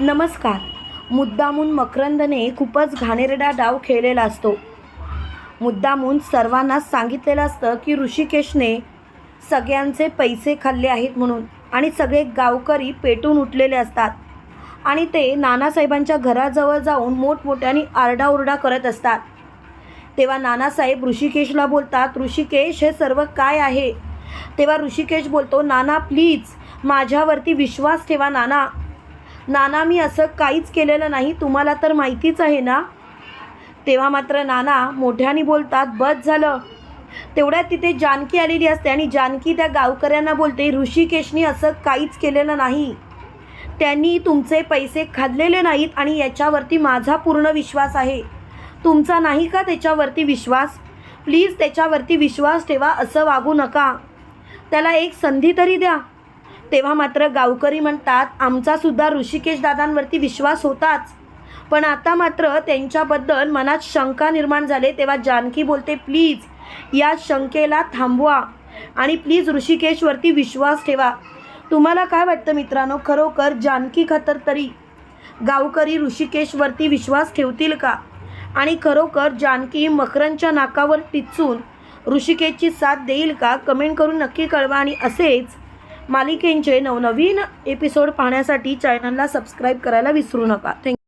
नमस्कार. मुद्दामून मकरंदने खूपच घाणेरडा डाव खेळलेला असतो. मुद्दामून सर्वांनाच सांगितलेलं असतं की ऋषिकेशने सगळ्यांचे पैसे खाल्ले आहेत म्हणून आणि सगळे गावकरी पेटून उठलेले असतात. आणि ते नानासाहेबांच्या घराजवळ जाऊन मोठमोठ्याने आरडाओरडा करत असतात. तेव्हा नानासाहेब ऋषिकेशला बोलतात ऋषिकेश हे सर्व काय आहे? तेव्हा ऋषिकेश बोलतो नाना प्लीज माझ्यावरती विश्वास ठेवा नाना. नाना मी असं काहीच केलेलं नाही. तुम्हाला तर माहितीच आहे ना? तेव्हा मात्र नाना मोठ्याने बोलतात बस झालं. तेवढ्यात तिथे जानकी आलेली असते आणि जानकी त्या गावकऱ्यांना बोलते ऋषिकेशनी असं काहीच केलेलं नाही. त्यांनी तुमचे पैसे खाल्लेले नाहीत आणि याच्यावरती माझा पूर्ण विश्वास आहे. तुमचा नाही का त्याच्यावरती विश्वास? प्लीज त्याच्यावरती विश्वास ठेवा असं वागू नका. त्याला एक संधी तरी द्या. तेव्हा मात्र गावकरी म्हणतात आमचासुद्धा ऋषिकेश दादांवरती विश्वास होताच. पण आता मात्र त्यांच्याबद्दल मनात शंका निर्माण झाले तेव्हा जानकी बोलते प्लीज या शंकेला थांबवा आणि प्लीज ऋषिकेशवरती विश्वास ठेवा. तुम्हाला काय वाटतं मित्रांनो? खरोखर जानकी खतर तरी गावकरी ऋषिकेशवरती विश्वास ठेवतील का? आणि खरोखर जानकी मकरांच्या नाकावर टिचून ऋषिकेशची साथ देईल का? कमेंट करून नक्की कळवा आणि असेच मालिकेंचे नवनवीन एपिसोड पाहण्यासाठी चॅनलला सबस्क्राईब करायला विसरू नका. थँक्यू